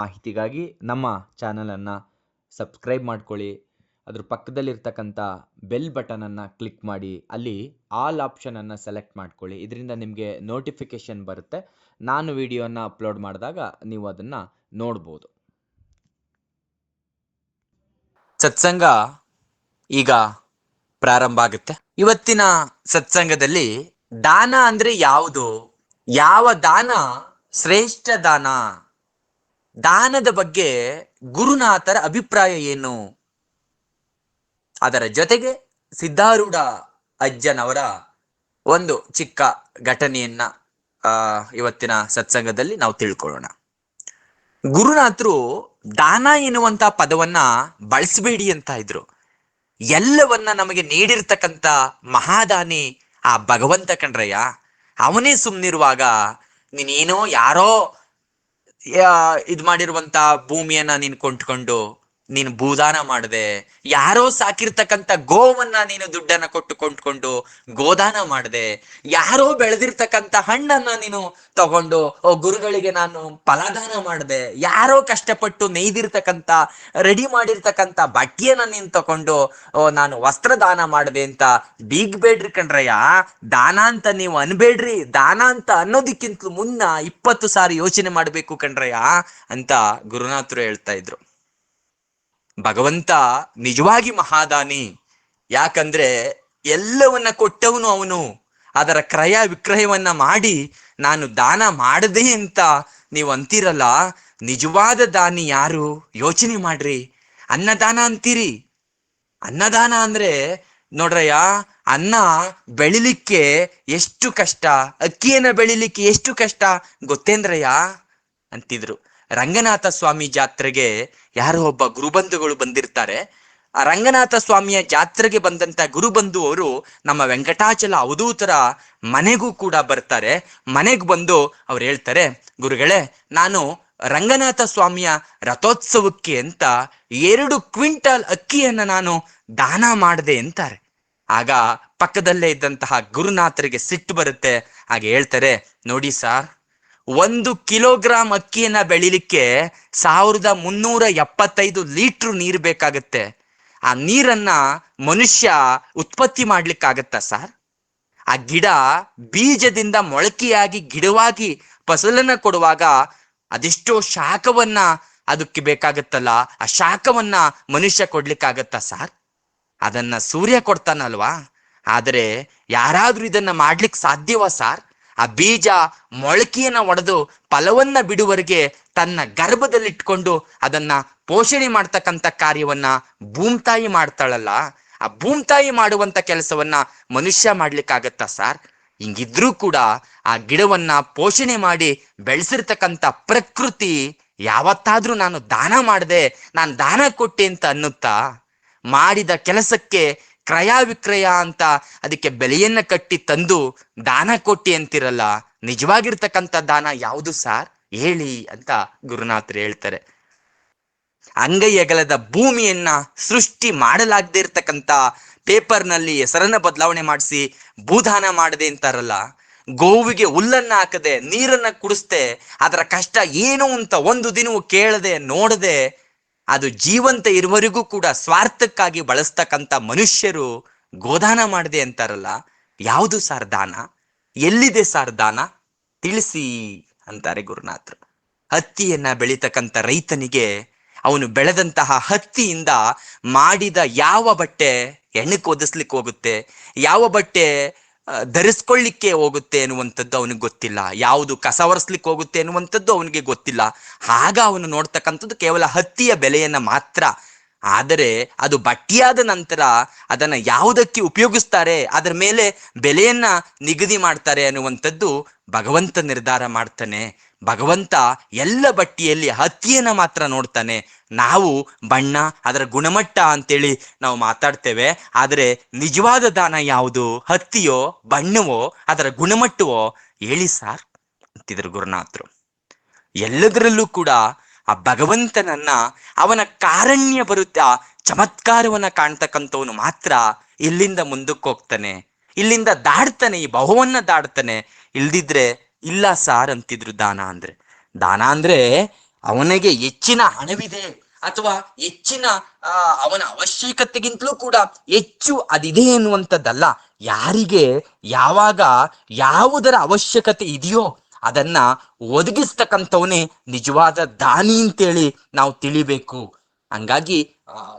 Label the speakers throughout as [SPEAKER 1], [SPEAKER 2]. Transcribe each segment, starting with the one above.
[SPEAKER 1] ಮಾಹಿತಿಗಾಗಿ ನಮ್ಮ ಚಾನಲನ್ನು ಸಬ್ಸ್ಕ್ರೈಬ್ ಮಾಡ್ಕೊಳ್ಳಿ. ಅದ್ರ ಪಕ್ಕದಲ್ಲಿರ್ತಕ್ಕಂಥ ಬೆಲ್ ಬಟನನ್ನು ಕ್ಲಿಕ್ ಮಾಡಿ. ಅಲ್ಲಿ ಆಲ್ ಆಪ್ಷನನ್ನು ಸೆಲೆಕ್ಟ್ ಮಾಡ್ಕೊಳ್ಳಿ. ಇದರಿಂದ ನಿಮಗೆ ನೋಟಿಫಿಕೇಷನ್ ಬರುತ್ತೆ. ನಾನು ವಿಡಿಯೋನ ಅಪ್ಲೋಡ್ ಮಾಡಿದಾಗ ನೀವು ಅದನ್ನು ನೋಡ್ಬೋದು. ಸತ್ಸಂಗ ಈಗ ಪ್ರಾರಂಭ ಆಗುತ್ತೆ. ಇವತ್ತಿನ ಸತ್ಸಂಗದಲ್ಲಿ ದಾನ ಅಂದ್ರೆ ಯಾವುದು? ಯಾವ ದಾನ? ಶ್ರೇಷ್ಠ ದಾನ? ದಾನದ ಬಗ್ಗೆ ಗುರುನಾಥರ ಅಭಿಪ್ರಾಯ ಏನು? ಅದರ ಜೊತೆಗೆ ಸಿದ್ಧಾರೂಢ ಅಜ್ಜನವರ ಒಂದು ಚಿಕ್ಕ ಘಟನೆಯನ್ನ, ಆ, ಇವತ್ತಿನ ಸತ್ಸಂಗದಲ್ಲಿ ನಾವು ತಿಳ್ಕೊಳ್ಳೋಣ. ಗುರುನಾಥರು ದಾನ ಎನ್ನುವಂತ ಪದವನ್ನ ಬಳಸಬೇಡಿ ಅಂತ ಇದ್ರು. ಎಲ್ಲವನ್ನ ನಮಗೆ ನೀಡಿರ್ತಕ್ಕಂಥ ಮಹಾದಾನಿ ಆ ಭಗವಂತ ಕಣ್ರಯ್ಯ, ಅವನೇ ಸುಮ್ನಿರುವಾಗ ನೀನೇನೋ ಯಾರೋ ಇದು ಮಾಡಿರುವಂತ ಭೂಮಿಯನ್ನ ನೀನ್ ಕೊಂಡ್ಕೊಂಡು ನೀನು ಭೂದಾನ ಮಾಡದೆ, ಯಾರೋ ಸಾಕಿರ್ತಕ್ಕಂಥ ಗೋವನ್ನ ನೀನು ದುಡ್ಡನ್ನ ಕೊಟ್ಟು ಕೊಂಡ್ಕೊಂಡು ಗೋದಾನ ಮಾಡದೆ, ಯಾರೋ ಬೆಳೆದಿರ್ತಕ್ಕಂಥ ಹಣ್ಣನ್ನ ನೀನು ತಗೊಂಡು ಗುರುಗಳಿಗೆ ನಾನು ಫಲದಾನ ಮಾಡದೆ, ಯಾರೋ ಕಷ್ಟಪಟ್ಟು ನೇಯ್ದಿರ್ತಕ್ಕಂಥ ರೆಡಿ ಮಾಡಿರ್ತಕ್ಕಂತ ಬಟ್ಟೆಯನ್ನ ನೀನು ತಗೊಂಡು ನಾನು ವಸ್ತ್ರದಾನ ಮಾಡದೆ ಅಂತ ಬೀಗ್ಬೇಡ್ರಿ ಕಣ್ರಯ್ಯ. ದಾನ ಅಂತ ನೀವು ಅನ್ಬೇಡ್ರಿ. ದಾನ ಅಂತ ಅನ್ನೋದಕ್ಕಿಂತ ಮುನ್ನ ಇಪ್ಪತ್ತು ಸಾರಿ ಯೋಚನೆ ಮಾಡಬೇಕು ಕಣ್ರಯ್ಯ ಅಂತ ಗುರುನಾಥರು ಹೇಳ್ತಾ ಇದ್ರು. ಭಗವಂತ ನಿಜವಾಗಿ ಮಹಾದಾನಿ. ಯಾಕಂದ್ರೆ ಎಲ್ಲವನ್ನ ಕೊಟ್ಟವನು ಅವನು. ಅದರ ಕ್ರಯ ವಿಕ್ರಯವನ್ನ ಮಾಡಿ ನಾನು ದಾನ ಮಾಡದೆ ಅಂತ ನೀವು ಅಂತೀರಲ್ಲ, ನಿಜವಾದ ದಾನಿ ಯಾರು? ಯೋಚನೆ ಮಾಡ್ರಿ. ಅನ್ನದಾನ ಅಂತೀರಿ. ಅನ್ನದಾನ ಅಂದ್ರೆ, ನೋಡ್ರಯ್ಯ, ಅನ್ನ ಬೆಳಿಲಿಕ್ಕೆ ಎಷ್ಟು ಕಷ್ಟ? ಅಕ್ಕಿಯನ್ನ ಬೆಳಿಲಿಕ್ಕೆ ಎಷ್ಟು ಕಷ್ಟ? ಗೊತ್ತೇಂದ್ರಯ್ಯ? ಅಂತಿದ್ರು. ರಂಗನಾಥ ಸ್ವಾಮಿ ಜಾತ್ರೆಗೆ ಯಾರೋ ಒಬ್ಬ ಗುರುಬಂಧುಗಳು ಬಂದಿರ್ತಾರೆ. ಆ ರಂಗನಾಥ ಸ್ವಾಮಿಯ ಜಾತ್ರೆಗೆ ಬಂದಂತ ಗುರುಬಂಧು ಅವರು ನಮ್ಮ ವೆಂಕಟಾಚಲ ಅವಧೂತರ ಮನೆಗೂ ಕೂಡ ಬರ್ತಾರೆ. ಮನೆಗೆ ಬಂದು ಅವ್ರು ಹೇಳ್ತಾರೆ, ಗುರುಗಳೇ, ನಾನು ರಂಗನಾಥ ಸ್ವಾಮಿಯ ರಥೋತ್ಸವಕ್ಕೆ ಅಂತ ಎರಡು ಕ್ವಿಂಟಲ್ ಅಕ್ಕಿಯನ್ನ ನಾನು ದಾನ ಮಾಡಿದೆ ಅಂತಾರೆ. ಆಗ ಪಕ್ಕದಲ್ಲೇ ಇದ್ದಂತಹ ಗುರುನಾಥರಿಗೆ ಸಿಟ್ಟು ಬರುತ್ತೆ. ಹಾಗೆ ಹೇಳ್ತಾರೆ, ನೋಡಿ ಸಾರ್ ಒಂದು ಕಿಲೋಗ್ರಾಂ ಅಕ್ಕಿಯನ್ನ ಬೆಳಿಲಿಕ್ಕೆ ಸಾವಿರದ ಮುನ್ನೂರ ಎಪ್ಪತ್ತೈದು ಲೀಟ್ರ್ ನೀರು ಬೇಕಾಗತ್ತೆ. ಆ ನೀರನ್ನ ಮನುಷ್ಯ ಉತ್ಪತ್ತಿ ಮಾಡ್ಲಿಕ್ಕಾಗತ್ತಾ ಸರ್? ಆ ಗಿಡ ಬೀಜದಿಂದ ಮೊಳಕೆಯಾಗಿ ಗಿಡವಾಗಿ ಫಸಲನ್ನ ಕೊಡುವಾಗ ಅದೆಷ್ಟೋ ಶಾಖವನ್ನ ಅದಕ್ಕೆ ಬೇಕಾಗತ್ತಲ್ಲ, ಆ ಶಾಖವನ್ನ ಮನುಷ್ಯ ಕೊಡ್ಲಿಕ್ಕಾಗತ್ತಾ ಸರ್? ಅದನ್ನ ಸೂರ್ಯ ಕೊಡ್ತಾನಲ್ವಾ? ಆದರೆ ಯಾರಾದ್ರೂ ಇದನ್ನ ಮಾಡ್ಲಿಕ್ಕೆ ಸಾಧ್ಯವಾ ಸಾರ್? ಆ ಬೀಜ ಮೊಳಕೆಯನ್ನ ಒಡೆದು ಫಲವನ್ನ ಬಿಡುವರೆಗೆ ತನ್ನ ಗರ್ಭದಲ್ಲಿಟ್ಕೊಂಡು ಅದನ್ನ ಪೋಷಣೆ ಮಾಡ್ತಕ್ಕಂಥ ಕಾರ್ಯವನ್ನ ಭೂಮ್ತಾಯಿ ಮಾಡ್ತಾಳಲ್ಲ. ಆ ಭೂಮ್ತಾಯಿ ಮಾಡುವಂತ ಕೆಲಸವನ್ನ ಮನುಷ್ಯ ಮಾಡ್ಲಿಕ್ಕಾಗತ್ತಾ ಸಾರ್? ಹಿಂಗಿದ್ರೂ ಕೂಡ ಆ ಗಿಡವನ್ನ ಪೋಷಣೆ ಮಾಡಿ ಬೆಳೆಸಿರ್ತಕ್ಕಂಥ ಪ್ರಕೃತಿ ಯಾವತ್ತಾದ್ರೂ ನಾನು ದಾನ ಮಾಡಿದೆ, ನಾನು ದಾನ ಕೊಟ್ಟೆ ಅಂತ ಅನ್ನುತ್ತಾ? ಮಾಡಿದ ಕೆಲಸಕ್ಕೆ ಕ್ರಯ ವಿಕ್ರಯ ಅಂತ ಅದಕ್ಕೆ ಬೆಲೆಯನ್ನ ಕಟ್ಟಿ ತಂದು ದಾನ ಕೊಟ್ಟಿ ಅಂತಿರಲ್ಲ, ನಿಜವಾಗಿರ್ತಕ್ಕಂಥ ದಾನ ಯಾವುದು ಸಾರ್? ಹೇಳಿ ಅಂತ ಗುರುನಾಥರು ಹೇಳ್ತಾರೆ. ಅಂಗೈಯಗಲದ ಭೂಮಿಯನ್ನ ಸೃಷ್ಟಿ ಮಾಡಲಾಗದೆ ಇರ್ತಕ್ಕಂಥ ಪೇಪರ್ನಲ್ಲಿ ಹೆಸರನ್ನ ಬದಲಾವಣೆ ಮಾಡಿಸಿ ಭೂದಾನ ಮಾಡದೆ ಅಂತಾರಲ್ಲ, ಗೋವಿಗೆ ಹುಲ್ಲನ್ನ ಹಾಕದೆ ನೀರನ್ನ ಕುಡಿಸ್ದೆ ಅದರ ಕಷ್ಟ ಏನು ಅಂತ ಒಂದು ದಿನವೂ ಕೇಳದೆ ನೋಡದೆ ಅದು ಜೀವಂತ ಇರುವವರೆಗೂ ಕೂಡ ಸ್ವಾರ್ಥಕ್ಕಾಗಿ ಬಳಸ್ತಕ್ಕಂಥ ಮನುಷ್ಯರು ಗೋದಾನ ಮಾಡಿದೆ ಅಂತಾರಲ್ಲ, ಯಾವುದು ಸಾರ್ ದಾನ? ಎಲ್ಲಿದೆ ಸಾರ್ ದಾನ? ತಿಳಿಸಿ ಅಂತಾರೆ ಗುರುನಾಥರು. ಹತ್ತಿಯನ್ನ ಬೆಳೀತಕ್ಕಂಥ ರೈತನಿಗೆ ಅವನು ಬೆಳೆದಂತಹ ಹತ್ತಿಯಿಂದ ಮಾಡಿದ ಯಾವ ಬಟ್ಟೆ ಹೆಣ್ಣಕ್ಕೆ ಒದಿಸ್ಲಿಕ್ಕೆ ಹೋಗುತ್ತೆ, ಯಾವ ಬಟ್ಟೆ ಧರಿಸ್ಕೊಳ್ಳಿಕ್ಕೆ ಹೋಗುತ್ತೆ ಅನ್ನುವಂಥದ್ದು ಅವನಿಗೆ ಗೊತ್ತಿಲ್ಲ. ಯಾವುದು ಕಸ ಒರೆಸ್ಲಿಕ್ಕೆ ಹೋಗುತ್ತೆ ಅನ್ನುವಂಥದ್ದು ಅವನಿಗೆ ಗೊತ್ತಿಲ್ಲ. ಆಗ ಅವನು ನೋಡ್ತಕ್ಕಂಥದ್ದು ಕೇವಲ ಹತ್ತಿಯ ಬೆಲೆಯನ್ನ ಮಾತ್ರ. ಆದರೆ ಅದು ಬಟ್ಟಿಯಾದ ನಂತರ ಅದನ್ನ ಯಾವುದಕ್ಕೆ ಉಪಯೋಗಿಸ್ತಾರೆ, ಅದರ ಮೇಲೆ ಬೆಲೆಯನ್ನ ನಿಗದಿ ಮಾಡ್ತಾರೆ ಅನ್ನುವಂಥದ್ದು ಭಗವಂತ ನಿರ್ಧಾರ ಮಾಡ್ತಾನೆ. ಭಗವಂತ ಎಲ್ಲ ಬಟ್ಟಿಯಲ್ಲಿ ಹತ್ತಿಯನ್ನ ಮಾತ್ರ ನೋಡ್ತಾನೆ. ನಾವು ಬಣ್ಣ, ಅದರ ಗುಣಮಟ್ಟ ಅಂತೇಳಿ ನಾವು ಮಾತಾಡ್ತೇವೆ. ಆದರೆ ನಿಜವಾದ ದಾನ ಯಾವುದು? ಹತ್ತಿಯೋ ಬಣ್ಣವೋ, ಅದರ ಗುಣಮಟ್ಟವೋ? ಹೇಳಿ ಸಾರ್ ಅಂತಿದ್ರು ಗುರುನಾಥರು. ಎಲ್ಲದರಲ್ಲೂ ಕೂಡ ಆ ಭಗವಂತನನ್ನ ಅವನ ಕಾರಣ್ಯ ಬರುತ್ತಾ ಚಮತ್ಕಾರವನ್ನ ಕಾಣ್ತಕ್ಕಂಥವನು ಮಾತ್ರ ಇಲ್ಲಿಂದ ಮುಂದಕ್ಕೆ ಹೋಗ್ತಾನೆ. ಇಲ್ಲಿಂದ ದಾಡ್ತಾನೆ, ಈ ಬಹುವನ್ನ ದಾಡ್ತಾನೆ. ಇಲ್ದಿದ್ರೆ ಇಲ್ಲ ಸಾರ್ ಅಂತಿದ್ರು ದಾನ ಅಂದ್ರೆ. ದಾನ ಅಂದ್ರೆ ಅವನಿಗೆ ಹೆಚ್ಚಿನ ಹಣವಿದೆ ಅಥವಾ ಹೆಚ್ಚಿನ ಅವನ ಅವಶ್ಯಕತೆಗಿಂತಲೂ ಕೂಡ ಹೆಚ್ಚು ಅದಿದೆ ಎನ್ನುವಂಥದ್ದಲ್ಲ. ಯಾರಿಗೆ ಯಾವಾಗ ಯಾವುದರ ಅವಶ್ಯಕತೆ ಇದೆಯೋ ಅದನ್ನ ಒದಗಿಸ್ತಕ್ಕಂಥವನೇ ನಿಜವಾದ ದಾನಿ ಅಂತೇಳಿ ನಾವು ತಿಳಿಬೇಕು. ಹಂಗಾಗಿ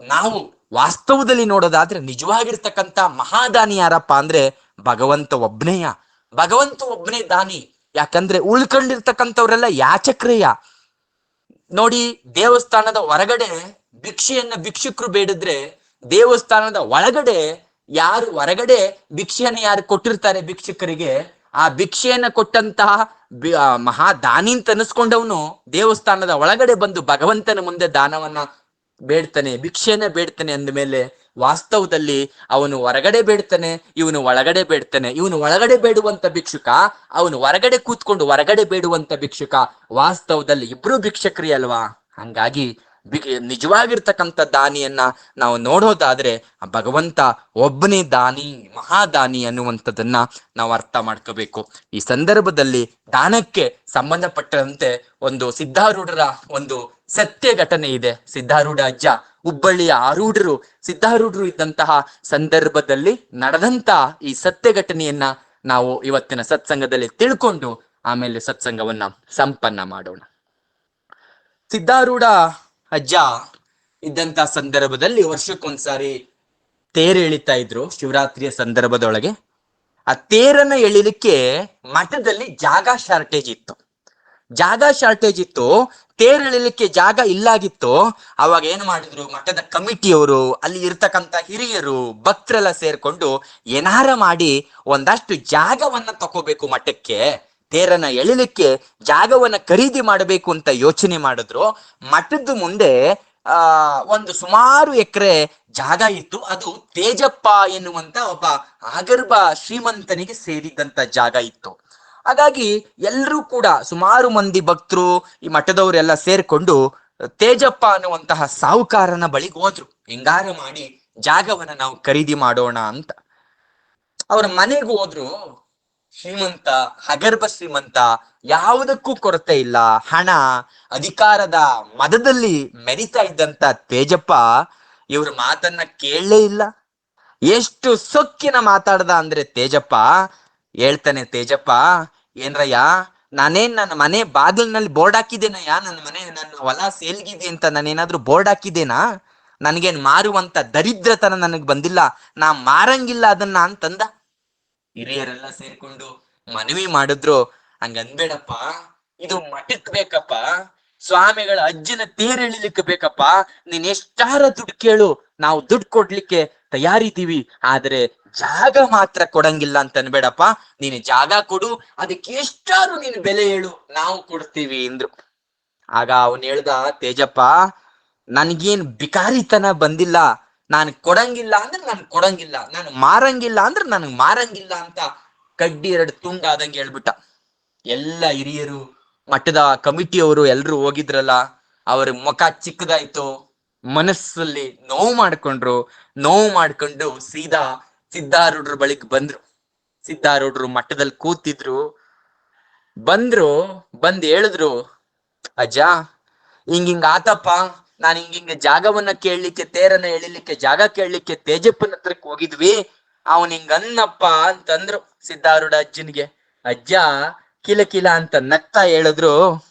[SPEAKER 1] ನಾವು ವಾಸ್ತವದಲ್ಲಿ ನೋಡೋದಾದ್ರೆ ನಿಜವಾಗಿರ್ತಕ್ಕಂಥ ಮಹಾದಾನಿ ಯಾರಪ್ಪ ಅಂದ್ರೆ ಭಗವಂತ ಒಬ್ನೇಯ. ಭಗವಂತ ಒಬ್ನೇ ದಾನಿ. ಯಾಕಂದ್ರೆ ಉಳ್ಕೊಂಡಿರ್ತಕ್ಕಂಥವ್ರೆಲ್ಲ ಯಾಚಕ್ರಿಯ. ನೋಡಿ, ದೇವಸ್ಥಾನದ ಹೊರಗಡೆ ಭಿಕ್ಷೆಯನ್ನ ಭಿಕ್ಷುಕರು ಬೇಡಿದ್ರೆ ದೇವಸ್ಥಾನದ ಒಳಗಡೆ ಯಾರು ಹೊರಗಡೆ ಭಿಕ್ಷೆಯನ್ನ ಯಾರು ಕೊಟ್ಟಿರ್ತಾರೆ ಭಿಕ್ಷುಕರಿಗೆ, ಆ ಭಿಕ್ಷೆಯನ್ನ ಕೊಟ್ಟಂತಹ ಮಹಾ ದಾನಿ ಅಂತ ಅನಿಸ್ಕೊಂಡವನು ದೇವಸ್ಥಾನದ ಒಳಗಡೆ ಬಂದು ಭಗವಂತನ ಮುಂದೆ ದಾನವನ್ನ ಬೇಡ್ತಾನೆ, ಭಿಕ್ಷೆಯನ್ನ ಬೇಡ್ತಾನೆ ಅಂದಮೇಲೆ ವಾಸ್ತವದಲ್ಲಿ ಅವನು ಹೊರಗಡೆ ಬೇಡ್ತಾನೆ, ಇವನು ಒಳಗಡೆ ಬೇಡ್ತಾನೆ. ಇವನು ಒಳಗಡೆ ಬೇಡುವಂತ ಭಿಕ್ಷುಕ, ಅವನು ಹೊರಗಡೆ ಕೂತ್ಕೊಂಡು ಹೊರಗಡೆ ಬೇಡುವಂತ ಭಿಕ್ಷುಕ ವಾಸ್ತವದಲ್ಲಿ ಇಬ್ರು ಭಿಕ್ಷಕರಿ ಅಲ್ವಾ ಹಂಗಾಗಿ ಬಿ- ದಾನಿಯನ್ನ ನಾವು ನೋಡೋದಾದ್ರೆ ಭಗವಂತ ಒಬ್ಬನೇ ದಾನಿ, ಮಹಾದಾನಿ ಅನ್ನುವಂಥದ್ದನ್ನ ನಾವು ಅರ್ಥ ಮಾಡ್ಕೋಬೇಕು. ಈ ಸಂದರ್ಭದಲ್ಲಿ ದಾನಕ್ಕೆ ಸಂಬಂಧಪಟ್ಟಂತೆ ಒಂದು ಸಿದ್ಧಾರೂಢರ ಒಂದು ಸತ್ಯ ಘಟನೆ ಇದೆ. ಸಿದ್ಧಾರೂಢ ಅಜ್ಜ ಹುಬ್ಬಳ್ಳಿಯ ಆರೂಢರು ಸಿದ್ಧಾರೂಢರು ಇದ್ದಂತಹ ಸಂದರ್ಭದಲ್ಲಿ ನಡೆದಂತ ಈ ಸತ್ಯ ಘಟನೆಯನ್ನ ನಾವು ಇವತ್ತಿನ ಸತ್ಸಂಗದಲ್ಲಿ ತಿಳ್ಕೊಂಡು ಆಮೇಲೆ ಸತ್ಸಂಗವನ್ನ ಸಂಪನ್ನ ಮಾಡೋಣ. ಸಿದ್ಧಾರೂಢ ಅಜ್ಜ ಇದ್ದಂತ ಸಂದರ್ಭದಲ್ಲಿ ವರ್ಷಕ್ಕೊಂದ್ಸಾರಿ ತೇರು ಎಳಿತಾ ಇದ್ರು, ಶಿವರಾತ್ರಿಯ ಸಂದರ್ಭದೊಳಗೆ. ಆ ತೇರನ್ನ ಎಳಿಲಿಕ್ಕೆ ಮಠದಲ್ಲಿ ಜಾಗ ಶಾರ್ಟೇಜ್ ಇತ್ತು. ಜಾಗ ಶಾರ್ಟೇಜ್ ಇತ್ತು ತೇರ್ ಎಳಿಲಿಕ್ಕೆ ಜಾಗ ಇಲ್ಲಾಗಿತ್ತು, ಅವಾಗ ಏನ್ ಮಾಡಿದ್ರು, ಮಠದ ಕಮಿಟಿಯವರು, ಅಲ್ಲಿ ಇರ್ತಕ್ಕಂತ ಹಿರಿಯರು, ಭಕ್ತರೆಲ್ಲ ಸೇರ್ಕೊಂಡು ಏನಾರ ಮಾಡಿ ಒಂದಷ್ಟು ಜಾಗವನ್ನ ತಗೋಬೇಕು ಮಠಕ್ಕೆ ತೇರನ್ನ ಎಳಿಲಿಕ್ಕೆ ಜಾಗವನ್ನ ಖರೀದಿ ಮಾಡಬೇಕು ಅಂತ ಯೋಚನೆ ಮಾಡಿದ್ರು. ಮಠದ ಮುಂದೆ, ಆ, ಒಂದು ಸುಮಾರು ಎಕರೆ ಜಾಗ ಇತ್ತು. ಅದು ತೇಜಪ್ಪ ಎನ್ನುವಂತ ಒಬ್ಬ ಆಗರ್ಭ ಶ್ರೀಮಂತನಿಗೆ ಸೇರಿದಂತ ಜಾಗ ಇತ್ತು. ಹಾಗಾಗಿ ಎಲ್ಲರೂ ಕೂಡ ಸುಮಾರು ಮಂದಿ ಭಕ್ತರು ಈ ಮಠದವರೆಲ್ಲ ಸೇರ್ಕೊಂಡು ತೇಜಪ್ಪ ಅನ್ನುವಂತಹ ಸಾಹುಕಾರನ ಬಳಿಗೆ ಹೋದ್ರು. ಹಿಂಗಾರ ಮಾಡಿ ಜಾಗವನ್ನ ನಾವು ಖರೀದಿ ಮಾಡೋಣ ಅಂತ. ಅವ್ರ ಮನೆಗೆ ಹೋದ್ರು, ಶ್ರೀಮಂತ, ಹಗರ್ಭ ಶ್ರೀಮಂತ, ಯಾವುದಕ್ಕೂ ಕೊರತೆ ಇಲ್ಲ, ಹಣ, ಅಧಿಕಾರದ ಮದದಲ್ಲಿ ಮೆರಿತಾ ಇದ್ದಂತ ತೇಜಪ್ಪ ಇವ್ರ ಮಾತನ್ನ ಕೇಳಲೇ ಇಲ್ಲ. ಎಷ್ಟು ಸೊಕ್ಕಿನ ಮಾತಾಡ್ದ ಅಂದ್ರೆ ತೇಜಪ್ಪ ಹೇಳ್ತಾನೆ ತೇಜಪ್ಪ, ಏನ್ರಯ್ಯ, ನಾನೇನ್ ನನ್ನ ಮನೆ ಬಾಗಿಲ್ನಲ್ಲಿ ಬೋರ್ಡ್ ಹಾಕಿದ್ದೇನಯ್ಯ? ನನ್ನ ಮನೆ ನನ್ನ ಹೊಲ ಸೇಲ್ಗಿದೆ ಅಂತ ನಾನೇನಾದ್ರೂ ಬೋರ್ಡ್ ಹಾಕಿದ್ದೇನಾ? ನನಗೇನ್ ಮಾರುವಂತ ದರಿದ್ರತನ ನನಗ್ ಬಂದಿಲ್ಲ. ನಾ ಮಾರಂಗಿಲ್ಲ ಅದನ್ನ ಅಂತಂದ? ಹಿರಿಯರೆಲ್ಲ ಸೇರ್ಕೊಂಡು ಮನವಿ ಮಾಡಿದ್ರು. ಹಂಗ ಅನ್ಬೇಡಪ್ಪ ಇದು ಮಠಕ್ ಬೇಕಪ್ಪ. ಸ್ವಾಮಿಗಳ ಅಜ್ಜನ ತೇರೆಳಿಲಿಕ್ಕೆ ಬೇಕಪ್ಪ. ನೀನ್ ಎಷ್ಟಾರ ದುಡ್ಡು ಕೇಳು, ನಾವು ದುಡ್ಡು ಕೊಡ್ಲಿಕ್ಕೆ ತಯಾರಿದ್ದೀವಿ. ಆದ್ರೆ ಜಾಗ ಮಾತ್ರ ಕೊಡಂಗಿಲ್ಲ ಅಂತ ಅನ್ಬೇಡಪ್ಪ. ನೀನು ಜಾಗ ಕೊಡು, ಅದಕ್ಕೆ ಎಷ್ಟಾದ್ರು ನೀನು ಬೆಲೆ ಹೇಳು, ನಾವು ಕೊಡ್ತೀವಿ ಅಂದ್ರು. ಆಗ ಅವನ್ ಹೇಳ್ದ, ತೇಜಪ್ಪ, ನನ್ಗೇನ್ ಬಿಕಾರಿತನ ಬಂದಿಲ್ಲ. ನಾನು ಕೊಡಂಗಿಲ್ಲ ಅಂದ್ರೆ ನಾನು ಕೊಡಂಗಿಲ್ಲ, ನಾನು ಮಾರಂಗಿಲ್ಲ ಅಂದ್ರೆ ನನಗೆ ಮಾರಂಗಿಲ್ಲ ಅಂತ ಕಡ್ಡಿ ಎರಡು ತುಂಡಾದಂಗೆ ಹೇಳ್ಬಿಟ್ಟ. ಎಲ್ಲ ಹಿರಿಯರು, ಮಠದ ಕಮಿಟಿಯವರು ಎಲ್ರು ಹೋಗಿದ್ರಲ್ಲ, ಅವ್ರ ಮುಖ ಚಿಕ್ಕದಾಯ್ತು, ಮನಸ್ಸಲ್ಲಿ ನೋವು ಮಾಡ್ಕೊಂಡ್ರು. ನೋವು ಮಾಡ್ಕೊಂಡು ಸೀದಾ ಸಿದ್ಧಾರೂಢ್ರ ಬಳಿಕ ಬಂದ್ರು. ಸಿದ್ಧಾರೂಢರು ಮಠದಲ್ಲಿ ಕೂತಿದ್ರು. ಬಂದ್ರು, ಬಂದ್ ಹೇಳಿದ್ರು, ಅಜ್ಜ, ಹಿಂಗ್ ಹಿಂಗ್ ಆತಪ್ಪ. ನಾನ್ ಹಿಂಗ್ ಹಿಂಗ ಜಾಗವನ್ನ ಕೇಳಲಿಕ್ಕೆ, ತೇರನ್ನ ಎಳಿಲಿಕ್ಕೆ, ಜಾಗ ಕೇಳಲಿಕ್ಕೆ ತೇಜಪ್ಪನ ಹತ್ರಕ್ ಹೋಗಿದ್ವಿ. ಅವನ್ ಹಿಂಗ ಅನ್ನಪ್ಪ ಅಂತಂದ್ರು ಸಿದ್ಧಾರೂಢ ಅಜ್ಜನಿಗೆ. ಅಜ್ಜ, ಕಿಲ ಕಿಲ ಅಂತ ನಗ್ತಾ ಹೇಳಿದ್ರು.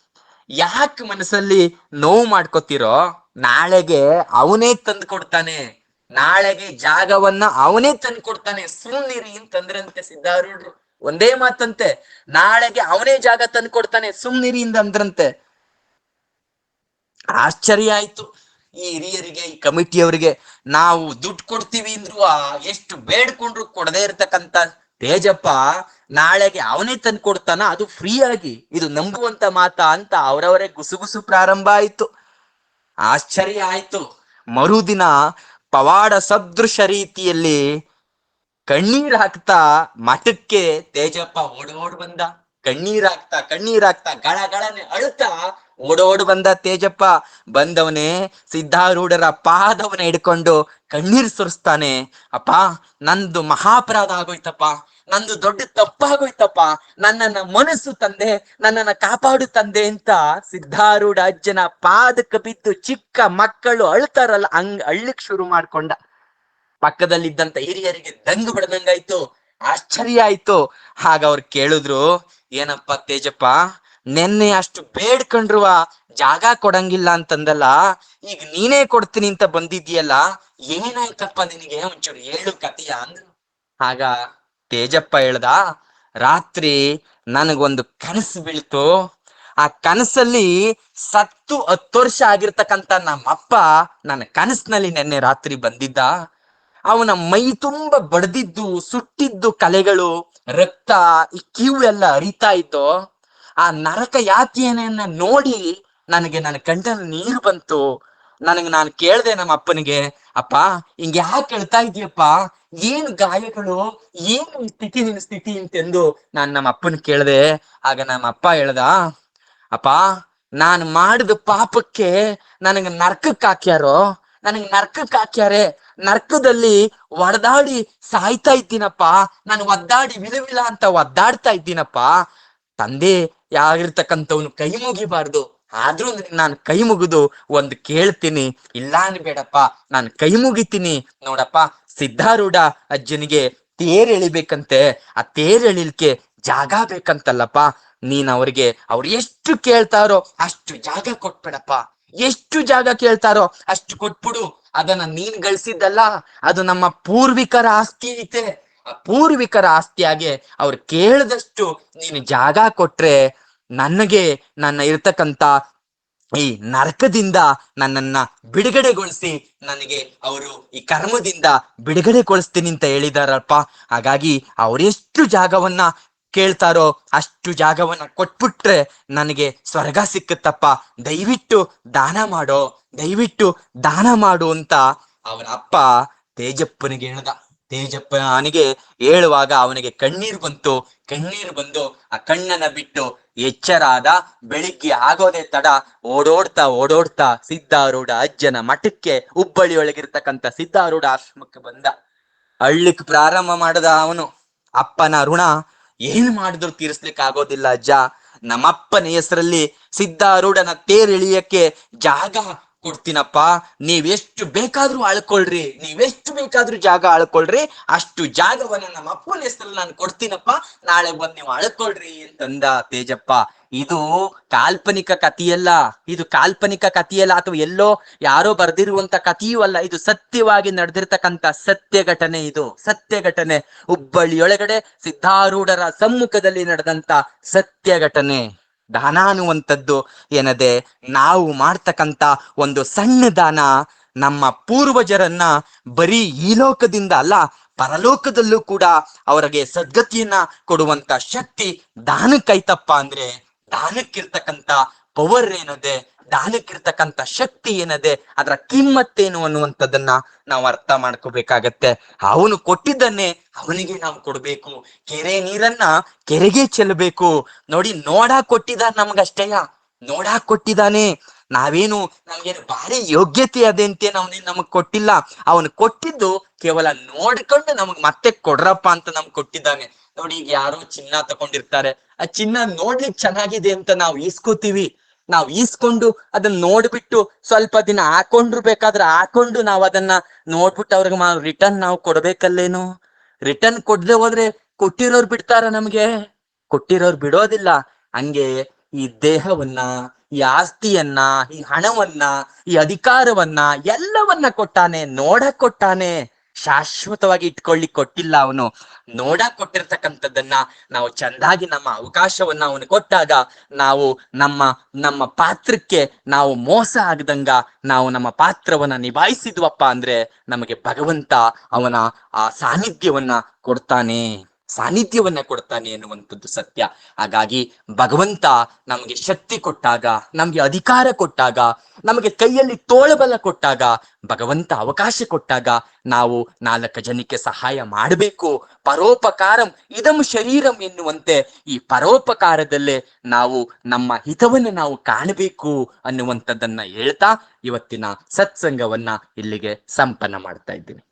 [SPEAKER 1] ಯಾಕೆ ಮನಸ್ಸಲ್ಲಿ ನೋವು ಮಾಡ್ಕೋತಿರೋ, ನಾಳೆಗೆ ಅವನೇ ತಂದು ಕೊಡ್ತಾನೆ ನಾಳೆಗೆ ಜಾಗವನ್ನ ಅವನೇ ತಂದ್ಕೊಡ್ತಾನೆ. ಸುಮ್ನಿರಿ ಅಂತಂದ್ರಂತೆ ಸಿದ್ಧಾರೂಢರು. ಒಂದೇ ಮಾತಂತೆ. ನಾಳೆಗೆ ಅವನೇ ಜಾಗ ತಂದ್ಕೊಡ್ತಾನೆ. ಸುಮ್ನಿರಿ ಅಂದ್ರಂತೆ. ಆಶ್ಚರ್ಯ ಆಯ್ತು. ಈ ಹಿರಿಯರಿಗೆ, ಈ ಕಮಿಟಿಯವರಿಗೆ ನಾವು ದುಡ್ಡು ಕೊಡ್ತೀವಿ ಅಂದ್ರು ಎಷ್ಟು ಬೇಡ್ಕೊಂಡ್ರು ಕೊಡದೇ ಇರ್ತಕ್ಕಂತ ತೇಜಪ್ಪ ನಾಳೆಗೆ ಅವನೇ ತಂದು ಕೊಡ್ತಾನ ಅದು ಫ್ರೀ ಆಗಿ. ಇದು ನಂಬುವಂತ ಮಾತಾ ಅಂತ ಅವರವರೇ ಗುಸುಗುಸು ಪ್ರಾರಂಭ ಆಯ್ತು. ಆಶ್ಚರ್ಯ ಆಯ್ತು. ಮರುದಿನ ಪವಾಡ ಸದೃಶ ರೀತಿಯಲ್ಲಿ ಕಣ್ಣೀರ್ ಹಾಕ್ತಾ ಮಠಕ್ಕೆ ತೇಜಪ್ಪ ಓಡೋಡ್ ಬಂದ. ಕಣ್ಣೀರಾಗ್ತಾ ಕಣ್ಣೀರಾಗ್ತಾ, ಗಳ ಗಳನೆ ಅಳುತ್ತಾ ಓಡೋಡ್ ಬಂದ ತೇಜಪ್ಪ. ಬಂದವನೇ ಸಿದ್ಧಾರೂಢರ ಪಾದವನ ಹಿಡ್ಕೊಂಡು ಕಣ್ಣೀರ್ ಸುರಿಸ್ತಾನೆ. ಅಪ್ಪ, ನಂದು ಮಹಾಪರಾಧ ಆಗೋಯ್ತಪ್ಪ. ನಂದು ದೊಡ್ಡ ತಪ್ಪಾಗೋಯ್ತಪ್ಪ. ನನ್ನನ್ನ ಮನಸ್ಸು ತಂದೆ, ನನ್ನನ್ನ ಕಾಪಾಡು ತಂದೆ ಅಂತ ಸಿದ್ಧಾರೂಢ ಅಜ್ಜನ ಪಾದಕ್ಕೆ ಬಿದ್ದು ಚಿಕ್ಕ ಮಕ್ಕಳು ಅಳ್ತಾರಲ್ಲ, ಹಂಗ್ ಅಳ್ಳಿಕ್ ಶುರು ಮಾಡ್ಕೊಂಡ. ಪಕ್ಕದಲ್ಲಿದ್ದಂತ ಹಿರಿಯರಿಗೆ ದಂಗು ಬಡದಂಗಾಯ್ತು ಆಶ್ಚರ್ಯ ಆಯ್ತು ಹಾಗ ಅವ್ರು ಕೇಳಿದ್ರು, ಏನಪ್ಪ ತೇಜಪ್ಪ, ನೆನ್ನೆ ಅಷ್ಟು ಬೇಡ್ಕಂಡ್ರುವ ಜಾಗ ಕೊಡಂಗಿಲ್ಲ ಅಂತಂದಲ್ಲ, ಈಗ ನೀನೇ ಕೊಡ್ತೀನಿ ಅಂತ ಬಂದಿದ್ಯಲ್ಲ ಏನಾಯ್ತಪ್ಪ ನಿನಗೆ? ಒಂಚೂರು ಹೇಳು ಕಥೆಯ, ಅಂದ್ರು. ಆಗ ತೇಜಪ್ಪ ಹೇಳ್ದ, ರಾತ್ರಿ ನನಗೊಂದು ಕನಸು ಬೀಳ್ತು. ಆ ಕನಸಲ್ಲಿ ಸತ್ತು ಹತ್ತು ವರ್ಷ ಆಗಿರ್ತಕ್ಕಂತ ನಮ್ಮಪ್ಪ ನನ್ನ ಕನಸಿನಲ್ಲಿ ನೆನ್ನೆ ರಾತ್ರಿ ಬಂದಿದ್ದ. ಅವನ ಮೈ ತುಂಬ ಬಡ್ದಿದ್ದು, ಸುಟ್ಟಿದ್ದು ಕಲೆಗಳು, ರಕ್ತ, ಈ ಎಲ್ಲ ಅರಿತಾ ಇತ್ತು ಆ ನರಕ ಯಾತನೆಯನ್ನ ನೋಡಿ ನನಗೆ ನನ್ನ ಕಣ್ಣಲ್ಲಿ ನೀರು ಬಂತು. ನನಗೆ ನಾನು ಕೇಳ್ದೆ ನಮ್ಮ ಅಪ್ಪನಿಗೆ, ಅಪ್ಪ, ಹಿಂಗ ಯಾಕೆ ಹೇಳ್ತಾ ಇದೀಯಪ್ಪ ಏನ್ ಗಾಯಗಳು? ಏನು ಸ್ಥಿತಿ ನಿನ್ ಸ್ಥಿತಿ? ಅಂತೆಂದು ನಾನ್ ನಮ್ಮ ಅಪ್ಪನ ಕೇಳ್ದೆ. ಆಗ ನಮ್ಮ ಅಪ್ಪ ಹೇಳ್ದ, ಅಪ್ಪ, ನಾನು ಮಾಡಿದ ಪಾಪಕ್ಕೆ ನನಗೆ ನರ್ಕಕ್ಕೆ ಹಾಕ್ಯಾರೋ ನನಗೆ ನರ್ಕಕ್ಕೆ ಹಾಕ್ಯಾರೆ ನರ್ಕದಲ್ಲಿ ಒಡದಾಡಿ ಸಾಯ್ತಾ ಇದ್ದೀನಪ್ಪ. ನಾನು ಒದ್ದಾಡಿ ವಿಲವಿಲ ಅಂತ ಒದ್ದಾಡ್ತಾ ಇದ್ದೀನಪ್ಪ. ತಂದೆ ಯಾಗಿರ್ತಕ್ಕಂಥವ್ನು ಕೈ ಮುಗಿಬಾರ್ದು. ಆದ್ರೂ ನಾನು ಕೈ ಮುಗಿದು ಒಂದು ಕೇಳ್ತೀನಿ. ಇಲ್ಲ ಅನ್ಬೇಡಪ್ಪ. ನಾನು ಕೈ ಮುಗಿತೀನಿ. ನೋಡಪ್ಪ, ಸಿದ್ಧಾರೂಢ ಅಜ್ಜನಿಗೆ ತೇರ್ ಎಳಿಬೇಕಂತೆ. ಆ ತೇರ್ ಜಾಗ ಬೇಕಂತಲ್ಲಪ್ಪ. ನೀನ್ ಅವ್ರಿಗೆ ಅವ್ರು ಎಷ್ಟು ಕೇಳ್ತಾರೋ ಅಷ್ಟು ಜಾಗ ಕೊಟ್ಬಿಡಪ್ಪ. ಎಷ್ಟು ಜಾಗ ಕೇಳ್ತಾರೋ ಅಷ್ಟು ಕೊಟ್ಬಿಡು. ಅದನ್ನ ನೀನ್ ಗಳಿಸಿದ್ದಲ್ಲ, ಅದು ನಮ್ಮ ಪೂರ್ವಿಕರ ಆಸ್ತಿ ಐತೆ. ಆ ಪೂರ್ವಿಕರ ಆಸ್ತಿಯಾಗೆ ಅವ್ರು ಕೇಳದಷ್ಟು ನೀನು ಜಾಗ ಕೊಟ್ರೆ ನನಗೆ ನನ್ನ ಇರ್ತಕ್ಕಂತ ಈ ನರಕದಿಂದ ನನ್ನನ್ನ ಬಿಡುಗಡೆಗೊಳಿಸಿ, ನನಗೆ ಅವರು ಈ ಕರ್ಮದಿಂದ ಬಿಡುಗಡೆಗೊಳಿಸ್ತೀನಿ ಅಂತ ಹೇಳಿದಾರಪ್ಪ. ಹಾಗಾಗಿ ಅವರೆಷ್ಟು ಜಾಗವನ್ನ ಕೇಳ್ತಾರೋ ಅಷ್ಟು ಜಾಗವನ್ನ ಕೊಟ್ಬಿಟ್ರೆ ನನಗೆ ಸ್ವರ್ಗ ಸಿಕ್ಕತ್ತಪ್ಪ. ದಯವಿಟ್ಟು ದಾನ ಮಾಡೋ, ದಯವಿಟ್ಟು ದಾನ ಮಾಡು ಅಂತ ಅವನ ಅಪ್ಪ ತೇಜಪ್ಪನಿಗೆ ಹೇಳ್ದ. ತೇಜಪ್ಪನಿಗೆ ಹೇಳುವಾಗ ಅವನಿಗೆ ಕಣ್ಣೀರು ಬಂತು. ಕಣ್ಣೀರು ಬಂದು ಆ ಕಣ್ಣನ್ನ ಬಿಟ್ಟು ಎಚ್ಚರಾದ ಬೆಳಿಗ್ಗೆ ಆಗೋದೇ ತಡ ಓಡೋಡ್ತಾ ಓಡೋಡ್ತಾ ಸಿದ್ಧಾರೂಢ ಅಜ್ಜನ ಮಠಕ್ಕೆ ಹುಬ್ಬಳ್ಳಿ ಒಳಗಿರ್ತಕ್ಕಂಥ ಸಿದ್ಧಾರೂಢ ಆಶ್ರಮಕ್ಕೆ ಬಂದ. ಹಳ್ಳಿಕ್ ಪ್ರಾರಂಭ ಮಾಡದ ಅವನು. ಅಪ್ಪನ ಋಣ ಏನ್ ಮಾಡಿದ್ರು ತೀರಿಸ್ಲಿಕ್ಕೆ ಆಗೋದಿಲ್ಲ ಅಜ್ಜ? ನಮ್ಮಪ್ಪನ ಹೆಸರಲ್ಲಿ ಸಿದ್ಧಾರೂಢನ ತೇರಿಳಿಯಕ್ಕೆ ಜಾಗ ಕೊಡ್ತೀನಪ್ಪ. ನೀವೆಷ್ಟು ಬೇಕಾದ್ರೂ ಆಳ್ಕೊಳ್ರಿ. ನೀವೆಷ್ಟು ಬೇಕಾದ್ರೂ ಜಾಗ ಆಳ್ಕೊಳ್ರಿ. ಅಷ್ಟು ಜಾಗವನ್ನ ನಮ್ಮ ಅಪ್ಪನ ಹೆಸರಲ್ಲಿ ನಾನು ಕೊಡ್ತೀನಪ್ಪ. ನಾಳೆ ಬಂದ್ ನೀವು ಆಳ್ಕೊಳ್ರಿ ಅಂತಂದ ತೇಜಪ್ಪ. ಇದು ಕಾಲ್ಪನಿಕ ಕಥೆಯಲ್ಲ. ಇದು ಕಾಲ್ಪನಿಕ ಕಥೆಯಲ್ಲ ಅಥವಾ ಎಲ್ಲೋ ಯಾರೋ ಬರ್ದಿರುವಂತ ಕಥೆಯೂ ಅಲ್ಲ. ಇದು ಸತ್ಯವಾಗಿ ನಡೆದಿರ್ತಕ್ಕಂತ ಸತ್ಯ ಘಟನೆ ಇದು. ಸತ್ಯ ಘಟನೆ ಹುಬ್ಬಳ್ಳಿಯೊಳಗಡೆ ಸಿದ್ಧಾರೂಢರ ಸಮ್ಮುಖದಲ್ಲಿ ನಡೆದಂತ ಸತ್ಯ ಘಟನೆ ದಾನ ಅನ್ನುವಂಥದ್ದು ಏನದೆ, ನಾವು ಮಾಡ್ತಕ್ಕಂತ ಒಂದು ಸಣ್ಣ ದಾನ ನಮ್ಮ ಪೂರ್ವಜರನ್ನ ಬರೀ ಈ ಲೋಕದಿಂದ ಅಲ್ಲ, ಪರಲೋಕದಲ್ಲೂ ಕೂಡ ಅವರಿಗೆ ಸದ್ಗತಿಯನ್ನ ಕೊಡುವಂತ ಶಕ್ತಿ ದಾನಕ್ಕೈತಪ್ಪ ಅಂದ್ರೆ ದಾನಕ್ಕಿರ್ತಕ್ಕಂಥ ಪವರ್ ಏನದೆ ದಾನಕ್ಕಿರ್ತಕ್ಕಂತ ಶಕ್ತಿ ಏನದೆ, ಅದರ ಕಿಮ್ಮತ್ತೇನು ಅನ್ನುವಂಥದ್ದನ್ನ ನಾವು ಅರ್ಥ ಮಾಡ್ಕೋಬೇಕಾಗತ್ತೆ. ಅವನು ಕೊಟ್ಟಿದ್ದನ್ನೇ ಅವನಿಗೆ ನಾವು ಕೊಡ್ಬೇಕು. ಕೆರೆ ನೀರನ್ನ ಕೆರೆಗೆ ಚೆಲ್ಲಬೇಕು. ನೋಡಿ ನೋಡಾಕ್ ಕೊಟ್ಟಿದ ನಮ್ಗಷ್ಟೇಯ ನೋಡಾಕ್ ಕೊಟ್ಟಿದ್ದಾನೆ. ನಾವೇನು, ನಮ್ಗೇನು ಭಾರಿ ಯೋಗ್ಯತೆ ಅದೇ ಅಂತೇನು ಅವನೇನು ನಮಗ್ ಕೊಟ್ಟಿಲ್ಲ. ಅವನು ಕೊಟ್ಟಿದ್ದು ಕೇವಲ ನೋಡ್ಕೊಂಡು ನಮಗ್ ಮತ್ತೆ ಕೊಡ್ರಪ್ಪ ಅಂತ ನಮ್ಗ್ ಕೊಟ್ಟಿದ್ದಾನೆ. ನೋಡಿ, ಈಗ ಯಾರೋ ಚಿನ್ನ ತಗೊಂಡಿರ್ತಾರೆ. ಆ ಚಿನ್ನ ನೋಡ್ಲಿಕ್ ಚೆನ್ನಾಗಿದೆ ಅಂತ ನಾವು ಈಸ್ಕೋತೀವಿ. ನಾವ್ ಈಸ್ಕೊಂಡು ಅದನ್ನ ನೋಡ್ಬಿಟ್ಟು ಸ್ವಲ್ಪ ದಿನ ಹಾಕೊಂಡ್ರು ಬೇಕಾದ್ರೆ ಹಾಕೊಂಡು ನಾವ್ ಅದನ್ನ ನೋಡ್ಬಿಟ್ಟು ಅವ್ರಿಗೆ ರಿಟರ್ನ್ ನಾವು ಕೊಡ್ಬೇಕಲ್ಲೇನು? ರಿಟರ್ನ್ ಕೊಡ್ದೆ ಹೋದ್ರೆ ಕೊಟ್ಟಿರೋರ್ ಬಿಡ್ತಾರ ನಮ್ಗೆ? ಕೊಟ್ಟಿರೋರ್ ಬಿಡೋದಿಲ್ಲ. ಹಂಗೆ ಈ ದೇಹವನ್ನ, ಈ ಆಸ್ತಿಯನ್ನ, ಈ ಹಣವನ್ನ, ಈ ಅಧಿಕಾರವನ್ನ ಎಲ್ಲವನ್ನ ಕೊಟ್ಟಾನೆ, ನೋಡಕ್ ಕೊಟ್ಟಾನೆ. ಶಾಶ್ವತವಾಗಿ ಇಟ್ಕೊಳ್ಳಿ ಕೊಟ್ಟಿಲ್ಲ ಅವನು. ನೋಡಕ್ ಕೊಟ್ಟಿರ್ತಕ್ಕಂಥದ್ದನ್ನ ನಾವು ಚಂದಾಗಿ ನಮ್ಮ ಅವಕಾಶವನ್ನ ಅವನು ಕೊಟ್ಟಾಗ ನಾವು ನಮ್ಮ ನಮ್ಮ ಪಾತ್ರಕ್ಕೆ ನಾವು ಮೋಸ ಆಗದಂಗ ನಾವು ನಮ್ಮ ಪಾತ್ರವನ್ನ ನಿಭಾಯಿಸಿದ್ವಪ್ಪ ಅಂದ್ರೆ ನಮಗೆ ಭಗವಂತ ಅವನ ಆ ಸಾನ್ನಿಧ್ಯವನ್ನ ಕೊಡ್ತಾನೆ. ಸಾನ್ನಿಧ್ಯವನ್ನ ಕೊಡ್ತಾನೆ ಎನ್ನುವಂಥದ್ದು ಸತ್ಯ. ಹಾಗಾಗಿ ಭಗವಂತ ನಮಗೆ ಶಕ್ತಿ ಕೊಟ್ಟಾಗ, ನಮಗೆ ಅಧಿಕಾರ ಕೊಟ್ಟಾಗ, ನಮಗೆ ಕೈಯಲ್ಲಿ ತೋಳಬಲ ಕೊಟ್ಟಾಗ, ಭಗವಂತ ಅವಕಾಶ ಕೊಟ್ಟಾಗ ನಾವು ನಾಲ್ಕು ಜನಕ್ಕೆ ಸಹಾಯ ಮಾಡಬೇಕು. ಪರೋಪಕಾರಂ ಇದಂ ಶರೀರಂ ಎನ್ನುವಂತೆ ಈ ಪರೋಪಕಾರದಲ್ಲೇ ನಾವು ನಮ್ಮ ಹಿತವನ್ನು ನಾವು ಕಾಣಬೇಕು ಅನ್ನುವಂಥದ್ದನ್ನ ಹೇಳ್ತಾ ಇವತ್ತಿನ ಸತ್ಸಂಗವನ್ನ ಇಲ್ಲಿಗೆ ಸಂಪನ್ನ ಮಾಡ್ತಾ ಇದ್ದೀನಿ.